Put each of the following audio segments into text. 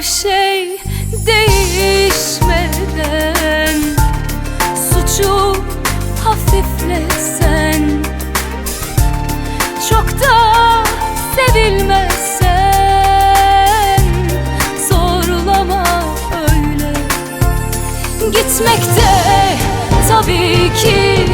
bir şey değişmeden Suçu hafiflesen Çok da sevilmezsen Zorlama öyle. Gitmekte tabii ki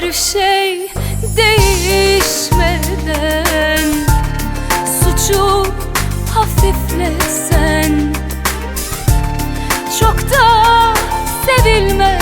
her şey değişmeden Suçu hafiflesen Çok da sevilmez.